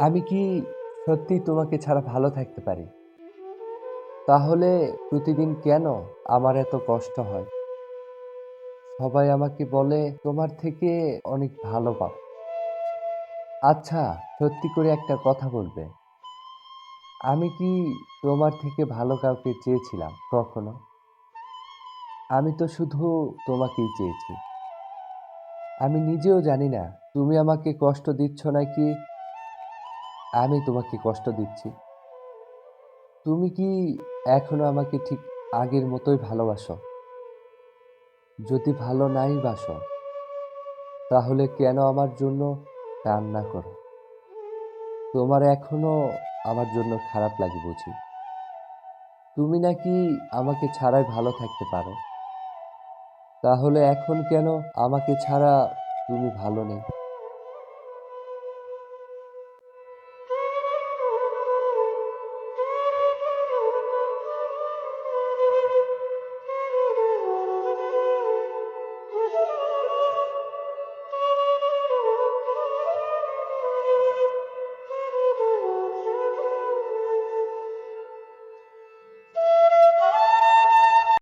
আমি কি সত্যি তোমাকে ছাড়া ভালো থাকতে পারি? তাহলে প্রতিদিন কেন আমার এত কষ্ট হয়? সবাই আমাকে বলে, তোমার থেকে অনেক ভালো পাও আচ্ছা সত্যি করে একটা কথা বলবে। আমি কি তোমার থেকে ভালো কাউকে চেয়েছিলাম কখনো? আমি তো শুধু তোমাকেই চেয়েছি। আমি নিজেও জানি না, তুমি আমাকে কষ্ট দিচ্ছ নাকি আমি তোমাকে কষ্ট দিচ্ছি। তুমি কি এখনও আমাকে ঠিক আগের মতোই ভালোবাসো? যদি ভালো নাই বাসো, তাহলে কেন আমার জন্য কান্না করো? তোমার এখনও আমার জন্য খারাপ লাগে বুঝি। তুমি নাকি আমাকে ছাড়াই ভালো থাকতে পারো? তাহলে এখন কেন আমাকে ছাড়া তুমি ভালো নেই?